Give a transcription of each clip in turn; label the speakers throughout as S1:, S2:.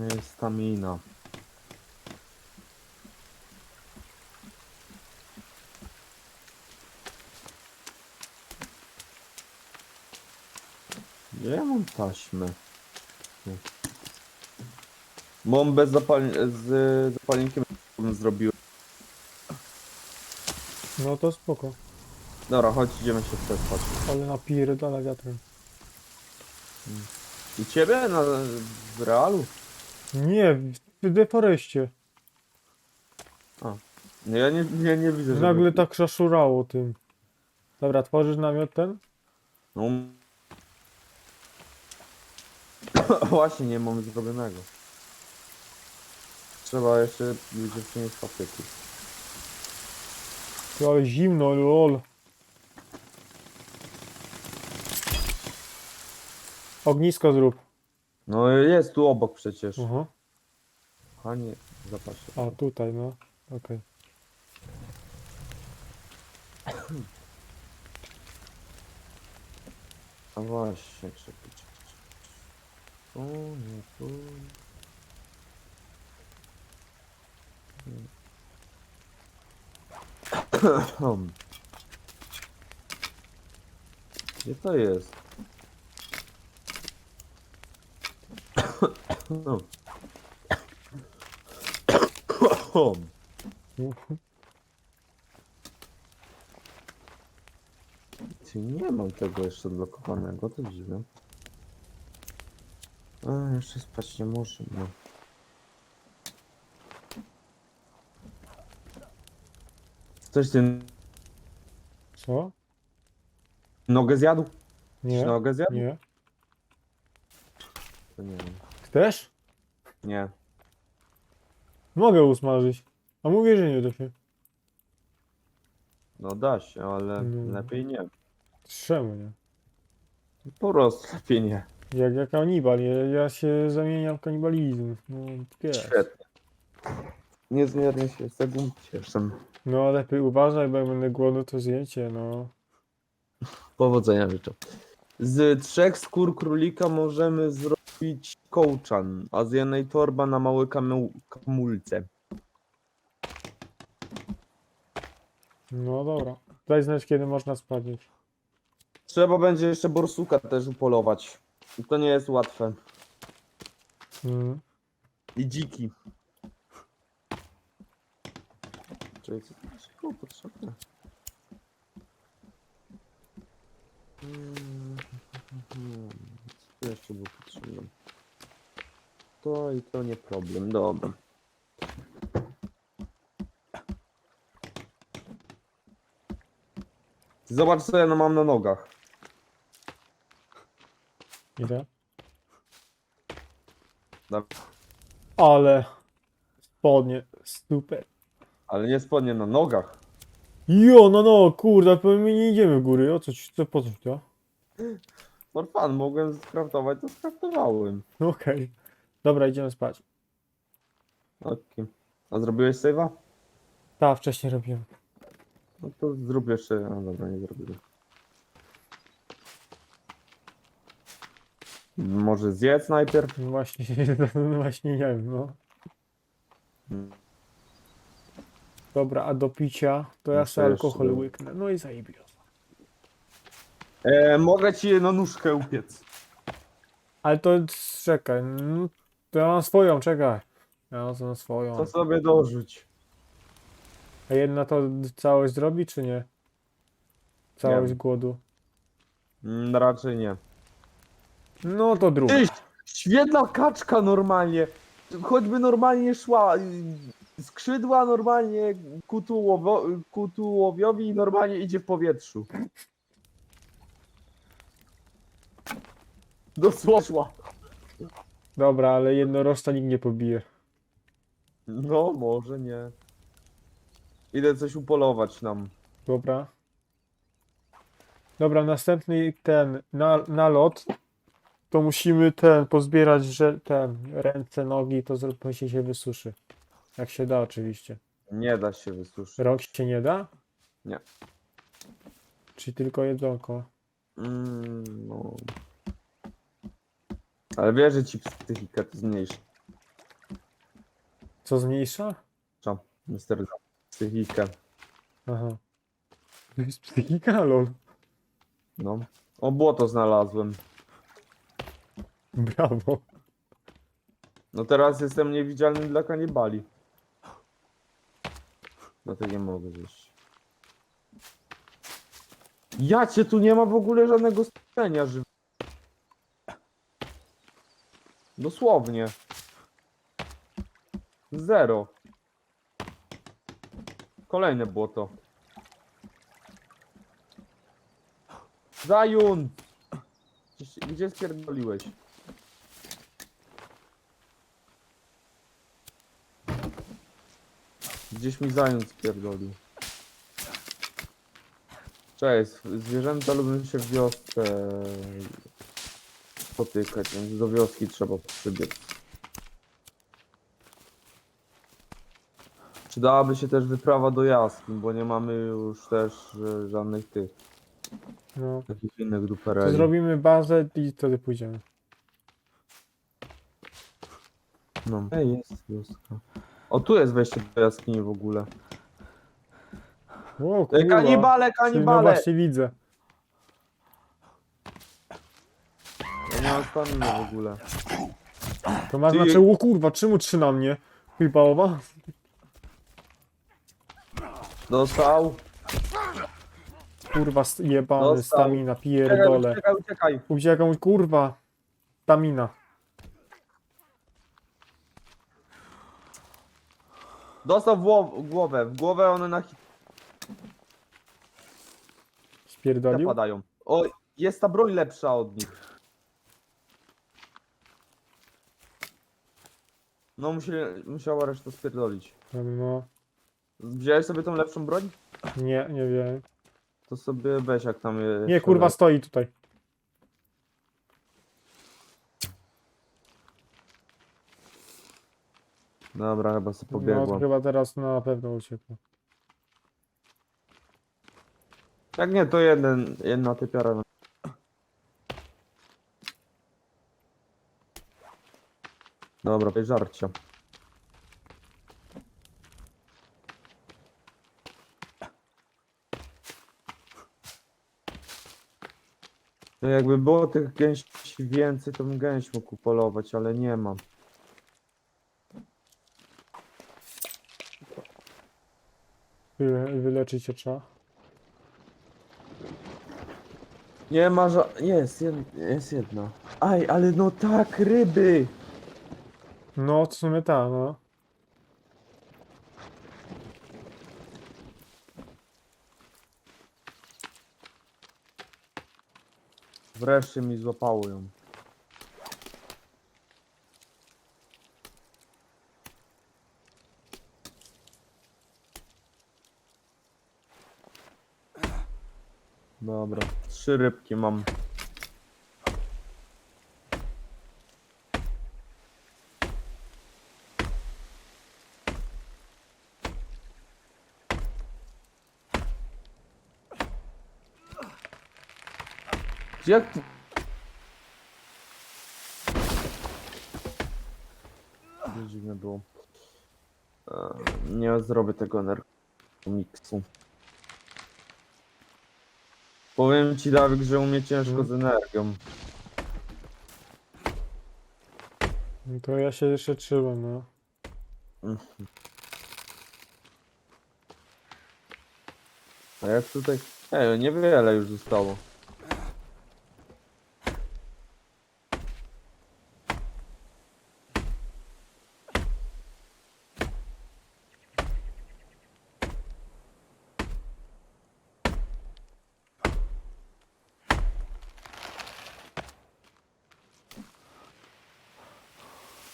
S1: Nie jest stamina. Gdzie ja mam taśmę? Nie. Bombę z, zapal z zapalnikiem bym zrobił.
S2: No to spoko.
S1: Dobra, chodź, idziemy się przespać.
S2: Ale napierdala wiatrem.
S1: I ciebie na, w realu?
S2: Nie, w deforeście.
S1: Nie, ja nie, nie, nie widzę, żeby...
S2: Nagle tak szaszurało tym. Dobra, tworzysz namiot ten?
S1: No. Właśnie nie mamy zrobionego. Trzeba jeszcze ludzie przynieść.
S2: Ty, ale zimno, lol. Ognisko zrób.
S1: No jest tu obok przecież.
S2: Aha.
S1: A nie.
S2: A tutaj, no. Okej.
S1: A właśnie, czekaj, czekaj, czekaj. Tu, nie tu. Gdzie to jest? No. Czy nie mam tego jeszcze odblokowanego, to dziwne. A, jeszcze spać nie może, no. Ktoś ty
S2: Co?
S1: nogę zjadł?
S2: Nie.
S1: Czy nogę zjadł?
S2: Nie.
S1: To nie wiem.
S2: Chcesz?
S1: Nie.
S2: Mogę usmażyć. A mówię, że nie da się.
S1: No da się, ale
S2: No.
S1: lepiej nie.
S2: Czemu nie?
S1: Po prostu lepiej nie.
S2: Jak ja kanibal, ja, ja się zamieniam w kanibalizm. No, wiesz.
S1: Świetnie. Niezmiernie się z tego cieszę.
S2: No lepiej uważaj, bo jak będę głodny, to zjecie, no.
S1: Powodzenia życzę. Z trzech skór królika możemy zrobić kołczan, a z jednej torba na małe kamu- kamulce.
S2: No dobra. Daj znać, kiedy można spać. już.
S1: Trzeba będzie jeszcze borsuka też upolować. I To nie jest łatwe.
S2: Mm.
S1: I dziki. Czyli co potrzebne? Mm, Co tu jeszcze było potrzebne? To i to nie problem, dobra. Zobacz co ja no mam na nogach.
S2: Idę. Ale spodnie, super.
S1: Ale nie spodnie na nogach.
S2: Jo, no no, kurde, powiem mi nie idziemy w góry. O co ci, co, po co ci to?
S1: For fun, mogłem skraftować, to skraftowałem.
S2: Okej. Dobra, idziemy spać.
S1: Okej. A zrobiłeś save'a?
S2: Tak, wcześniej robiłem.
S1: No to zrób jeszcze. No dobra, nie zrobiłem. Może zjedz najpierw?
S2: Właśnie, właśnie nie wiem, no. Dobra, a do picia to ja
S1: No
S2: sobie
S1: jeszcze
S2: alkohol
S1: dobra.
S2: łyknę. No i zajebiło.
S1: E, mogę ci na nóżkę upiec.
S2: Ale to czekaj, no, to ja mam swoją, czekaj. Ja mam swoją.
S1: To sobie dorzuć.
S2: A jedna to całość zrobi, czy nie? Całość głodu.
S1: Mm, raczej nie.
S2: No to druga.
S1: Ty, świetna kaczka normalnie. Choćby normalnie szła. y, Skrzydła normalnie ku, tułowo, ku tułowiowi i normalnie idzie w powietrzu. Dosłownie.
S2: Dobra, ale jednorożca nikt nie pobije.
S1: No, może nie. Idę coś upolować nam.
S2: Dobra. Dobra, następny ten na, nalot. To musimy ten pozbierać, że ten ręce, nogi, to zróbmy się się wysuszy. Jak się da oczywiście.
S1: Nie da się wysuszyć.
S2: Rok się nie da?
S1: Nie.
S2: Czyli tylko jedzonko.
S1: Mm, no. Ale wiesz, że ci psychikę to zmniejszy.
S2: Co zmniejsza?
S1: Czam, mister psychikę.
S2: Aha. To jest psychika, lol.
S1: No. O, błoto znalazłem.
S2: Brawo.
S1: No teraz jestem niewidzialny dla kanibali. Dlatego nie mogę zjeść. Ja cię tu nie ma w ogóle żadnego stworzenia żyw... Dosłownie. Zero. Kolejne błoto. Gdzieś- Gdzie spierdoliłeś? Gdzieś mi zając spierdolił. Cześć, zwierzęta lubią się w wiosce spotykać, więc do wioski trzeba przybiec. Przydałaby się też wyprawa do jaskiń, bo nie mamy już też e, żadnych tych,
S2: No.
S1: takich innych
S2: To
S1: dupereli.
S2: zrobimy bazę i wtedy pójdziemy.
S1: No. Ej, jest wioska. O, tu jest wejście do jaskini w ogóle.
S2: O,
S1: Ej,
S2: kurwa.
S1: kanibale,
S2: Czyli No
S1: kanibale!
S2: właśnie widzę.
S1: Nie mam staminy w ogóle.
S2: To ma
S1: Ty-
S2: znaczy, o kurwa, czemu trzy na mnie? Chyba
S1: Dostał.
S2: Kurwa, st- jebany,
S1: Dostał.
S2: stamina,
S1: Uciekaj,
S2: pierdole.
S1: uciekaj, uciekaj.
S2: Uciekam, kurwa. Stamina.
S1: Dostał w głowę, w głowę one na hita
S2: Spierdolił?
S1: padają. O, jest ta broń lepsza od nich. No musi, musiała resztę spierdolić.
S2: No,
S1: Wziąłeś sobie tą lepszą broń?
S2: nie, nie wiem.
S1: To sobie weź jak tam je...
S2: Nie, kurwa, stoi tutaj.
S1: Dobra, chyba sobie
S2: No, to
S1: pobiegłem.
S2: chyba teraz na pewno uciekł.
S1: Jak nie, to jeden, jedna typiara. Dobra, to żarcie. No jakby było tych gęsi więcej, to bym gęś mógł polować, ale nie mam.
S2: Wy, wyleczyć się trzeba.
S1: Nie ma ża... Jest, jed... jest jedna. Aj, ale no tak, ryby!
S2: No, w sumie ta, no.
S1: Wreszcie mi złapało ją. Dobra, trzy rybki mam. Jak ty... To Dziwne było. Nie zrobię tego energii Powiem ci Dawid, że u mnie ciężko z energią.
S2: No To ja się jeszcze trzymam, no.
S1: A jak tutaj... Ej, niewiele już zostało.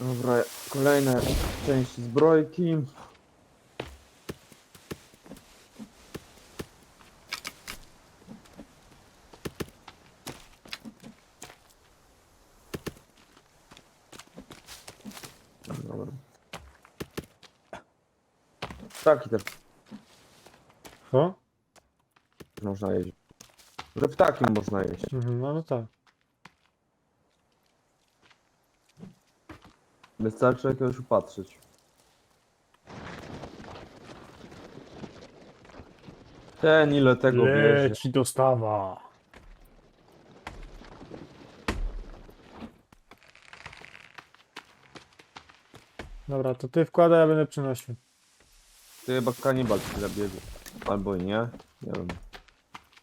S1: Dobra, kolejna część zbrojki. Dobra. Ptaki też
S2: Co?
S1: można jeść. Że ptaki można jeść.
S2: Mhm, no, no tak.
S1: Wystarczy jakiegoś upatrzyć. Ten ile tego bierze.
S2: Leci dostawa. Dobra, to ty wkładaj, ja będę przynosił.
S1: Ty chyba kanibal ci zabierze. Albo i nie. Nie wiem.